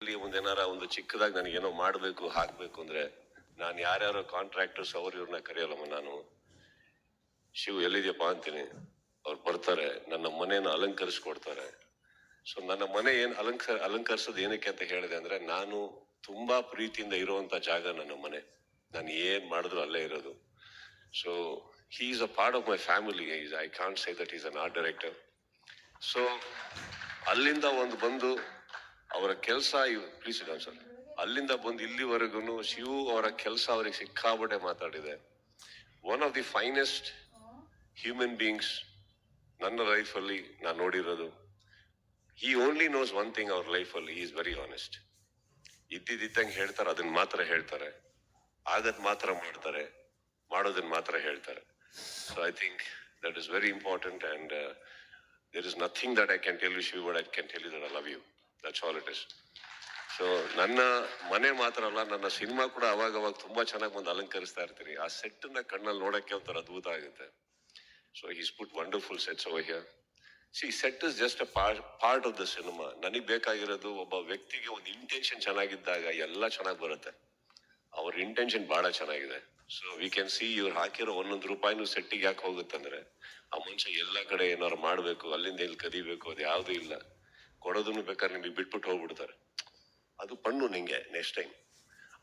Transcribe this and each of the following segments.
ಒಂದೇನಾರ ಒಂದು ಚಿಕ್ಕದಾಗಿ ನನಗೇನೋ ಮಾಡಬೇಕು, ಹಾಕಬೇಕು ಅಂದ್ರೆ ನಾನು ಯಾರ್ಯಾರೋ ಕಾಂಟ್ರಾಕ್ಟರ್ಸ್ ಅವ್ರು ಇವ್ರನ್ನ ಕರೆಯಲ್ಲಮ್ಮ ನಾನು. ಶಿವ್ ಎಲ್ಲಿದೆಯಪ್ಪ ಅಂತೀನಿ. ಅವ್ರು ಬರ್ತಾರೆ, ನನ್ನ ಮನೆಯನ್ನು ಅಲಂಕರಿಸ್ಕೊಡ್ತಾರೆ. ಸೊ ನನ್ನ ಮನೆ ಏನು ಅಲಂಕಾರ ಅಲಂಕರಿಸೋದು ಏನಕ್ಕೆ ಅಂತ ಹೇಳಿದೆ ಅಂದ್ರೆ ನಾನು ತುಂಬಾ ಪ್ರೀತಿಯಿಂದ ಇರುವಂತ ಜಾಗ ನನ್ನ ಮನೆ. ನಾನು ಏನು ಮಾಡಿದ್ರು ಅಲ್ಲೇ ಇರೋದು. So he is a part of my family I can't say that is an art director so ಅಲ್ಲಿಂದ ಒಂದು ಬಂದು ಅವರ ಕೆಲಸ ಪ್ಲೀಸ್ ಸರ್ ಅಲ್ಲಿಂದ ಬಂದು ಇಲ್ಲಿವರೆಗೂ ಶಿವು ಅವರ ಕೆಲಸ ಅವರಿಗೆ ಸಿಕ್ಕಾಬಟ್ಟೆ ಮಾತಾಡಿದೆ. One of the finest human beings ನನ್ನ ಲೈಫಲ್ಲಿ ನಾನು ನೋಡಿರೋದು. ಈ ಓನ್ಲಿ ನೋಸ್ ಒನ್ ಥಿಂಗ್ ಅವ್ರ ಲೈಫಲ್ಲಿ ಈಸ್ ವೆರಿ ಆನೆಸ್ಟ್ ಇದ್ದಿದ್ದಂಗೆ ಹೇಳ್ತಾರೆ ಅದನ್ನ ಮಾತ್ರ ಹೇಳ್ತಾರೆ. ಆಗದ್ ಮಾತ್ರ ಮಾಡ್ತಾರೆ ಮಾಡೋದನ್ನ ಮಾತ್ರ ಹೇಳ್ತಾರೆ. So I think that is very important and there is nothing that I can tell you Shiv I can tell you that I love you that's all it is so ನನ್ನ ಮನೆ ಮಾತ್ರ ಅಲ್ಲ, ನನ್ನ ಸಿನಿಮಾ ಕೂಡ ಅವಾಗ ಅವಾಗ ತುಂಬಾ ಚೆನ್ನಾಗಿ ಬಂದು ಅಲಂಕರಿಸ್ತಾ ಇರ್ತೀನಿ. ಆ ಸೆಟ್ ಕಣ್ಣಲ್ಲಿ ನೋಡಕ್ಕೆ ಒಂಥರ ಅದ್ಭುತ ಆಗುತ್ತೆ. So is put wonderful sets here see set is just a part of the cinema ನನಗೆ ಬೇಕಾಗಿರೋದು ಒಬ್ಬ ವ್ಯಕ್ತಿಗೆ ಒಂದು ಇಂಟೆನ್ಷನ್ ಚೆನ್ನಾಗಿದ್ದಾಗ ಎಲ್ಲ ಚೆನ್ನಾಗಿ ಬರುತ್ತೆ. ಅವ್ರ ಇಂಟೆನ್ಷನ್ ಬಹಳ ಚೆನ್ನಾಗಿದೆ. ಸೊ ವಿ ಕ್ಯಾನ್ ಸಿ ಇವ್ರು ಹಾಕಿರೋ ಒಂದೊಂದು ರೂಪಾಯಿನೂ ಸೆಟ್ಟಿಗೆ ಯಾಕೆ ಹೋಗುತ್ತಂದ್ರೆ, ಆ ಮನುಷ್ಯ ಎಲ್ಲ ಕಡೆ ಏನಾರು ಮಾಡಬೇಕು, ಅಲ್ಲಿಂದ ಇಲ್ಲಿ ಕದಿಬೇಕು ಅದು ಯಾವುದೂ ಇಲ್ಲ. ಕೊಡೋದನ್ನು ಬೇಕಾದ್ರೆ ನಿಮಗೆ ಬಿಟ್ಬಿಟ್ಟು ಹೋಗ್ಬಿಡ್ತಾರೆ ಅದು ಪಣ್ಣು ನಿಂಗೆ ನೆಕ್ಸ್ಟ್ ಟೈಮ್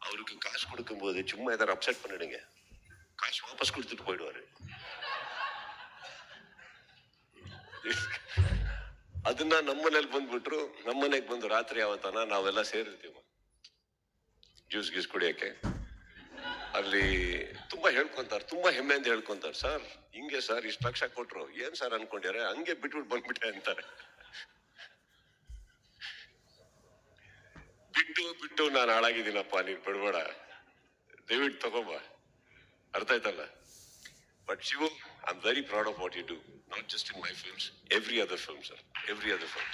அவருக்கு காசு கொடுக்கும்போது சும்மா ஏதாவது அப்செட் பண்ணிடுங்க காசு வாபஸ் கொடுத்துட்டு போயிடுவாரு ಅದನ್ನ ನಮ್ಮನೇಲಿ ಬಂದ್ಬಿಟ್ರು ನಮ್ಮನೆಗೆ ಬಂದು ರಾತ್ರಿ ಯಾವತ್ತನ ನಾವೆಲ್ಲ ಸೇರಿರ್ತೀವ ಜ್ಯೂಸ್ ಗೀಸ್ ಕುಡಿಯಕ್ಕೆ ಅಲ್ಲಿ ತುಂಬಾ ಹೇಳ್ಕೊಂತಾರೆ ತುಂಬಾ ಹೆಮ್ಮೆಯಿಂದ ಹೇಳ್ಕೊಂತಾರೆ ಸರ್ ಹಿಂಗೆ ಸರ್ ಇಷ್ಟು ಲಕ್ಷ ಕೊಟ್ರು ಏನ್ ಸರ್ ಅನ್ಕೊಂಡಿದ್ದಾರೆ ಹಂಗೆ ಬಿಟ್ಬಿಟ್ಟು ಬಂದ್ಬಿಟ್ಟೆ ಅಂತಾರೆ ಬಿಟ್ಟು ಬಿಟ್ಟು ನಾನು ಹಾಳಾಗಿದ್ದೀನಪ್ಪ, ನೀನ್ ಬಿಡ್ಬೇಡ. ದಯವಿಟ್ಟು ತಗೋಬ. ಅರ್ಥ ಆಯ್ತಲ್ಲ? But Shivu I am very proud of what you do not just in my films every other film sir every other film